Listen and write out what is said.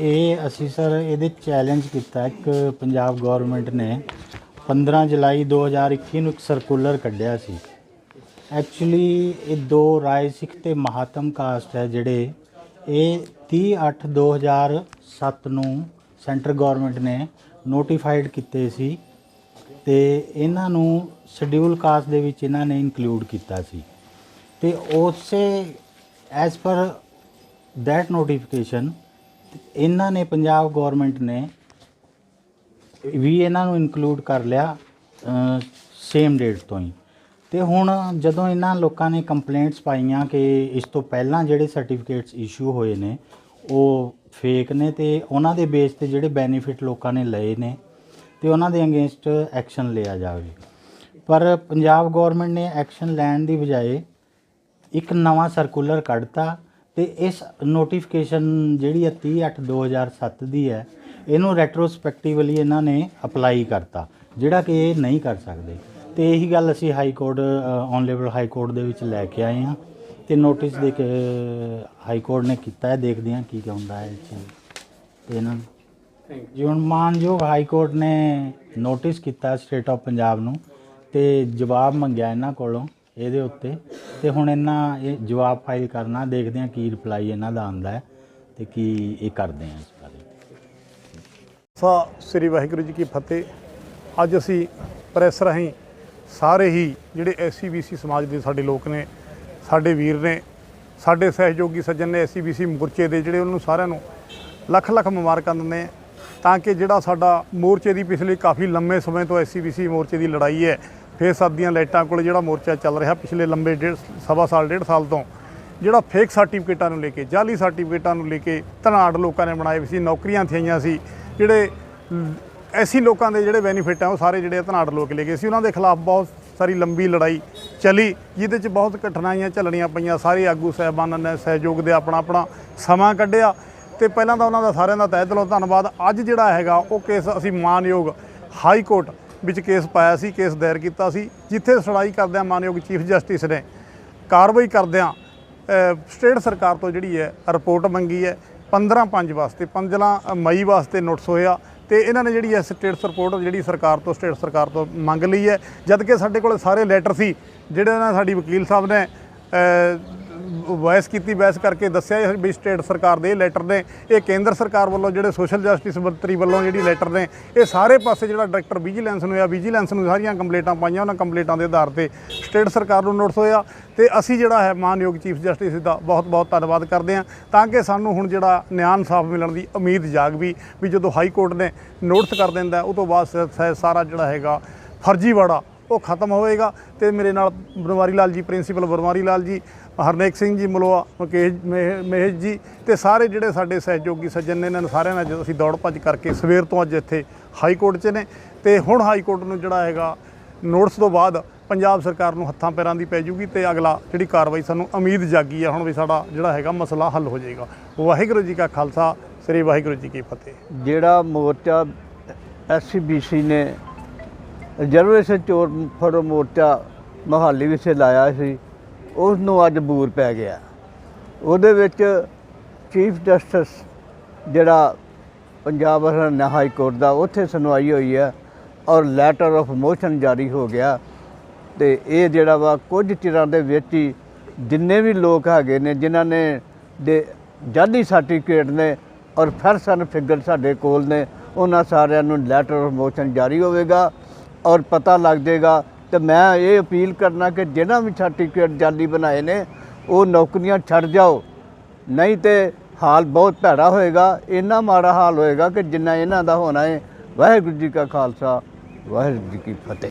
ਇਹ ਅਸੀਂ ਸਰ ਇਹਦੇ ਚੈਲੰਜ ਕੀਤਾ। ਇੱਕ ਪੰਜਾਬ ਗਵਰਨਮੈਂਟ ਨੇ 15 ਜੁਲਾਈ 2021 ਨੂੰ ਇੱਕ ਸਰਕੂਲਰ ਕੱਢਿਆ ਸੀ। ਐਕਚੁਅਲੀ ਇਹ ਦੋ ਰਾਏ ਸਿੱਖ ਤੇ ਮਹਾਤਮ ਕਾਸਟ ਹੈ ਜਿਹੜੇ ਇਹ 30 8 2007 ਨੂੰ ਸੈਂਟਰ ਗਵਰਨਮੈਂਟ ਨੇ ਨੋਟੀਫਾਈਡ ਕੀਤੇ ਸੀ ਤੇ ਇਹਨਾਂ ਨੂੰ ਸ਼ਡਿਊਲ ਕਾਸਟ ਦੇ ਵਿੱਚ ਇਹਨਾਂ ਨੇ ਇਨਕਲੂਡ ਕੀਤਾ ਸੀ। ਤੇ ਉਸੇ ਐਸ ਪਰ ਦੈਟ ਨੋਟੀਫਿਕੇਸ਼ਨ ਇਹਨਾਂ ਨੇ, ਪੰਜਾਬ ਗਵਰਨਮੈਂਟ ਨੇ ਵੀ ਇਹਨਾਂ ਨੂੰ ਇਨਕਲੂਡ ਕਰ ਲਿਆ ਸੇਮ ਡੇਟ ਤੋਂ ਹੀ। ਤੇ ਹੁਣ ਜਦੋਂ ਇਹਨਾਂ ਲੋਕਾਂ ਨੇ ਕੰਪਲੇਂਟਸ ਪਾਈਆਂ ਕਿ ਇਸ ਤੋਂ ਪਹਿਲਾਂ ਜਿਹੜੇ ਸਰਟੀਫਿਕੇਟਸ ਇਸ਼ੂ ਹੋਏ ਨੇ, ਉਹ ਫੇਕ ਨੇ ਤੇ ਉਹਨਾਂ ਦੇ ਬੇਸ ਤੇ ਜਿਹੜੇ ਬੈਨੀਫਿਟ ਲੋਕਾਂ ਨੇ ਲਏ ਨੇ, ਤੇ ਉਹਨਾਂ ਦੇ ਅਗੇਂਸਟ ਐਕਸ਼ਨ ਲਿਆ ਜਾਵੇ। ਪਰ ਪੰਜਾਬ ਗਵਰਨਮੈਂਟ ਨੇ ਐਕਸ਼ਨ ਲੈਣ ਦੀ ਬਜਾਏ ਇੱਕ ਨਵਾਂ ਸਰਕੂਲਰ ਕੱਢਤਾ ਤੇ ਇਸ ਨੋਟੀਫਿਕੇਸ਼ਨ ਜਿਹੜੀ ਹੈ 30/8/2007 ਦੀ ਹੈ ਇਹਨੂੰ ਰੈਟਰੋਸਪੈਕਟਿਵਲੀ ਇਹਨਾਂ ਨੇ ਅਪਲਾਈ ਕਰਤਾ ਜਿਹੜਾ ਕਿ ਇਹ ਨਹੀਂ ਕਰ ਸਕਦੇ। ਤੇ ਇਹੀ ਗੱਲ ਅਸੀਂ high court on level high court ਦੇ ਵਿੱਚ ਲੈ ਕੇ ਆਏ ਹਾਂ। ਤੇ ਨੋਟਿਸ ਦੇ ਕੇ ਹਾਈ ਕੋਰਟ ਨੇ ਕੀਤਾ ਹੈ ਦੇਖਦੇ ਹਾਂ ਕੀ ਹੁੰਦਾ ਹੈ ਇਹ ਚੀਜ਼। ਤੇ ਇਹਨਾਂ ਨੂੰ ਜੀ ਹੁਣ ਮਾਨਯੋਗ ਹਾਈ ਕੋਰਟ ਨੇ ਨੋਟਿਸ ਕੀਤਾ ਸਟੇਟ ਆਫ ਪੰਜਾਬ ਨੂੰ ਤੇ ਜਵਾਬ ਮੰਗਿਆ ਇਹਨਾਂ ਕੋਲੋਂ ਇਹਦੇ ਉੱਤੇ। ਤੇ ਹੁਣ ਇਹਨਾਂ ਇਹ ਜਵਾਬ ਫਾਈਲ ਕਰਨਾ, ਦੇਖਦੇ ਹਾਂ ਕੀ ਰਿਪਲਾਈ ਇਹਨਾਂ ਦਾ ਆਉਂਦਾ ਹੈ ਤੇ ਕੀ ਇਹ ਕਰਦੇ ਹਾਂ ਇਸ ਬਾਰੇ। ਸਾ ਸ੍ਰੀ ਵਾਹਿਗੁਰੂ ਜੀ ਕੀ ਫਤਿਹ। ਅੱਜ ਅਸੀਂ ਪ੍ਰੈਸ ਰਾਹੀਂ ਸਾਰੇ ਹੀ ਜਿਹੜੇ ਐਸਸੀਬੀਸੀ ਸਮਾਜ ਦੇ ਸਾਡੇ ਲੋਕ ਨੇ, ਸਾਡੇ ਵੀਰ ਨੇ, ਸਾਡੇ ਸਹਿਯੋਗੀ ਸੱਜਣ ਨੇ ਐਸਸੀਬੀਸੀ ਮੋਰਚੇ ਦੇ ਜਿਹੜੇ ਉਹਨਾਂ ਨੂੰ ਸਾਰਿਆਂ ਨੂੰ ਲੱਖ ਲੱਖ ਮੁਬਾਰਕਾਂ ਦਿੰਦੇ ਹਾਂ ਤਾਂ ਕਿ ਜਿਹੜਾ ਸਾਡਾ ਮੋਰਚੇ ਦੀ ਪਿਛਲੇ ਕਾਫੀ ਲੰਮੇ ਸਮੇਂ ਤੋਂ ਐਸਸੀਬੀਸੀ ਮੋਰਚੇ ਦੀ ਲੜਾਈ ਹੈ ਫੇਰ ਦੀਆਂ ਲਾਈਟਾਂ ਕੋਲ ਜਿਹੜਾ ਮੋਰਚਾ ਚੱਲ ਰਿਹਾ ਪਿਛਲੇ ਲੰਬੇ ਡੇਢ ਸਵਾ ਸਾਲ, ਡੇਢ ਸਾਲ ਤੋਂ, ਜਿਹੜਾ ਫੇਕ ਸਰਟੀਫਿਕੇਟਾਂ ਨੂੰ ਲੈ ਕੇ, ਜਾਲੀ ਸਰਟੀਫਿਕੇਟਾਂ ਨੂੰ ਲੈ ਕੇ ਧਨਾੜ ਲੋਕਾਂ ਨੇ ਬਣਾਏ ਵੀ ਸੀ, ਨੌਕਰੀਆਂ ਥਈਆਂ ਸੀ, ਜਿਹੜੇ ਐਸੀ ਲੋਕਾਂ ਦੇ ਜਿਹੜੇ ਬੈਨੀਫਿਟ ਆ, ਉਹ ਸਾਰੇ ਜਿਹੜੇ ਧਨਾੜ ਲੋਕ ਲੈ ਗਏ ਸੀ। ਉਹਨਾਂ ਦੇ ਖਿਲਾਫ ਬਹੁਤ ਸਾਰੀ ਲੰਬੀ ਲੜਾਈ ਚਲੀ, ਜਿਹਦੇ ਚ ਬਹੁਤ ਕਠਿਨਾਈਆਂ ਝੱਲਣੀਆਂ ਪਈਆਂ। ਸਾਰੇ ਆਗੂ ਸਹਿਬਾਨਾਂ ਨੇ ਸਹਿਯੋਗ ਦੇ ਆਪਣਾ ਆਪਣਾ ਸਮਾਂ ਕੱਢਿਆ। ਤੇ ਪਹਿਲਾਂ ਤਾਂ ਉਹਨਾਂ ਦਾ ਸਾਰਿਆਂ ਦਾ ਤਹਿ ਦਿਲੋਂ ਧੰਨਵਾਦ। ਅੱਜ ਜਿਹੜਾ ਹੈਗਾ, ਉਹ ਕੇਸ ਅਸੀਂ ਮਾਨਯੋਗ ਹਾਈ ਕੋਰਟ ਵਿੱਚ ਕੇਸ ਪਾਇਆ ਸੀ, ਕੇਸ ਦਾਇਰ ਕੀਤਾ ਸੀ, ਜਿੱਥੇ ਸੁਣਾਈ ਕਰਦਿਆਂ ਮਾਨਯੋਗ ਚੀਫ ਜਸਟਿਸ ਨੇ ਕਾਰਵਾਈ ਕਰਦਿਆਂ ਸਟੇਟ ਸਰਕਾਰ ਤੋਂ ਜਿਹੜੀ ਹੈ, ਰਿਪੋਰਟ ਮੰਗੀ ਹੈ 15 5 ਵਾਸਤੇ 15 ਮਈ ਵਾਸਤੇ ਨੋਟਿਸ ਹੋਇਆ ਤੇ ਇਹਨਾਂ ਨੇ ਜਿਹੜੀ ਹੈ, ਸਟੇਟ ਰਿਪੋਰਟ ਜਿਹੜੀ ਸਰਕਾਰ ਤੋਂ, ਸਟੇਟ ਸਰਕਾਰ ਤੋਂ ਮੰਗ ਲਈ ਹੈ। ਜਦ ਕਿ ਸਾਡੇ ਕੋਲ ਸਾਰੇ ਲੈਟਰ ਸੀ, ਜਿਹੜੇ ਨਾ ਸਾਡੀ ਵਕੀਲ ਸਾਹਿਬ ਨੇ ਵਾਇਸ ਕੀਤੀ ਬਹਿਸ ਕਰਕੇ ਦੱਸਿਆ ਵੀ ਸਟੇਟ ਸਰਕਾਰ ਦੇ ਇਹ ਲੈਟਰ ਨੇ। ਇਹ ਕੇਂਦਰ ਸਰਕਾਰ ਵੱਲੋਂ ਜਿਹੜੇ ਸੋਸ਼ਲ ਜਸਟਿਸ ਮੰਤਰੀ ਵੱਲੋਂ ਜਿਹੜੀ ਲੈਟਰ ਨੇ, ਇਹ ਸਾਰੇ ਪਾਸੇ ਜਿਹੜਾ ਡਾਇਰੈਕਟਰ ਵਿਜੀਲੈਂਸ ਨੂੰ ਆ ਵਿਜੀਲੈਂਸ ਨੂੰ ਸਾਰੀਆਂ ਕੰਪਲੇਂਟਾਂ ਪਾਈਆਂ, ਉਹਨਾਂ ਕੰਪਲੇਂਟਾਂ ਦੇ ਆਧਾਰ ਤੇ ਸਟੇਟ ਸਰਕਾਰ ਨੂੰ ਨੋਟਿਸ ਹੋਇਆ। ਤੇ ਅਸੀਂ ਜਿਹੜਾ ਹੈ ਮਾਨਯੋਗ ਚੀਫ ਜਸਟਿਸ ਦਾ ਬਹੁਤ ਬਹੁਤ ਧੰਨਵਾਦ ਕਰਦੇ ਹਾਂ, ਤਾਂ ਕਿ ਸਾਨੂੰ ਹੁਣ ਜਿਹੜਾ ਨਿਆਂ ਇਨਸਾਫ ਮਿਲਣ ਦੀ ਉਮੀਦ ਜਾਗ ਵੀ ਵੀ ਜਦੋਂ ਹਾਈ ਕੋਰਟ ਨੇ ਨੋਟਿਸ ਕਰ ਦਿੰਦਾ ਉਹ ਤੋਂ ਬਾਅਦ ਸਾਰਾ ਜਿਹੜਾ ਹੈਗਾ ਫਰਜ਼ੀਵਾੜਾ ਉਹ ਖਤਮ ਹੋਵੇਗਾ ਤੇ ਮੇਰੇ ਨਾਲ ਬਨਵਾਰੀ ਲਾਲ ਜੀ ਪ੍ਰਿੰਸੀਪਲ ਬਨਵਾਰੀ ਲਾਲ ਜੀ ਹਰਨੇਕ ਸਿੰਘ ਜੀ, ਮਲੋਆ, ਮੁਕੇਸ਼, ਮਹਿ- ਮਹੇਸ਼ ਜੀ ਤੇ ਸਾਰੇ ਜਿਹੜੇ ਸਾਡੇ ਸਹਿਯੋਗੀ ਸੱਜਣ ਨੇ ਇਹਨਾਂ ਨੂੰ ਸਾਰਿਆਂ ਨਾਲ ਜਦੋਂ ਅਸੀਂ ਦੌੜ ਭੱਜ ਕਰਕੇ ਸਵੇਰ ਤੋਂ ਅੱਜ ਇੱਥੇ ਹਾਈ ਕੋਰਟ 'ਚ ਨੇ ਤੇ ਹੁਣ ਹਾਈ ਕੋਰਟ ਨੂੰ ਜਿਹੜਾ ਹੈਗਾ ਨੋਟਿਸ ਤੋਂ ਬਾਅਦ ਪੰਜਾਬ ਸਰਕਾਰ ਨੂੰ ਹੱਥਾਂ ਪੈਰਾਂ ਦੀ ਪੈ ਜੂਗੀ ਤੇ ਅਗਲਾ ਜਿਹੜੀ ਕਾਰਵਾਈ ਸਾਨੂੰ ਉਮੀਦ ਜਾਗੀ ਆ ਹੁਣ ਵੀ ਸਾਡਾ ਜਿਹੜਾ ਹੈਗਾ ਮਸਲਾ ਹੱਲ ਹੋ ਜਾਏਗਾ। ਵਾਹਿਗੁਰੂ ਜੀ ਕਾ ਖਾਲਸਾ, ਸ੍ਰੀ ਵਾਹਿਗੁਰੂ ਜੀ ਕੀ ਫਤਿਹ। ਜਿਹੜਾ ਮੋਰਚਾ ਐਸਸੀਬੀਸੀ ਨੇ ਰਿਜ਼ਰਵੇਸ਼ਨ ਚੋਰ ਫੜੋ ਮੋਰਚਾ ਮਹਾਲੀ ਵਿੱਚ ਲਾਇਆ ਸੀ ਉਸ ਨੂੰ ਅੱਜ ਬੂਰ ਪੈ ਗਿਆ। ਉਹਦੇ ਵਿੱਚ ਚੀਫ ਜਸਟਿਸ ਜਿਹੜਾ ਪੰਜਾਬ ਹਰਿਆਣਾ ਹਾਈ ਕੋਰਟ ਦਾ, ਉੱਥੇ ਸੁਣਵਾਈ ਹੋਈ ਹੈ ਔਰ ਲੈਟਰ ਆਫ ਮੋਸ਼ਨ ਜਾਰੀ ਹੋ ਗਿਆ। ਤੇ ਇਹ ਜਿਹੜਾ ਵਾ, ਕੁਝ ਚਿਰਾਂ ਦੇ ਵਿੱਚ ਹੀ ਜਿੰਨੇ ਵੀ ਲੋਕ ਹੈਗੇ ਨੇ, ਜਿਨ੍ਹਾਂ ਨੇ ਦੇ ਜਾਲੀ ਸਰਟੀਫਿਕੇਟ ਨੇ ਔਰ ਫਰਸਨ ਫਿਗਰ ਸਾਡੇ ਕੋਲ ਨੇ, ਉਹਨਾਂ ਸਾਰਿਆਂ ਨੂੰ ਲੈਟਰ ਆਫ ਮੋਸ਼ਨ ਜਾਰੀ ਹੋਵੇਗਾ ਔਰ ਪਤਾ ਲੱਗ ਜਾਏਗਾ ਤੇ ਮੈਂ ਇਹ ਅਪੀਲ ਕਰਨਾ ਕਿ ਜਿਹਨਾਂ ਵੀ ਸਰਟੀਫਿਕੇਟ ਜਾਲੀ ਬਣਾਏ ਨੇ, ਉਹ ਨੌਕਰੀਆਂ ਛੱਡ ਜਾਓ। ਨਹੀਂ ਤੇ ਹਾਲ ਬਹੁਤ ਭੈੜਾ ਹੋਏਗਾ, ਇੰਨਾ ਮਾੜਾ ਹਾਲ ਹੋਏਗਾ ਕਿ ਜਿੰਨਾ ਇਹਨਾਂ ਦਾ ਹੋਣਾ ਹੈ ਵਾਹਿਗੁਰੂ ਜੀ ਕਾ ਖਾਲਸਾ, ਵਾਹਿਗੁਰੂ ਜੀ ਕੀ ਫਤਿਹ।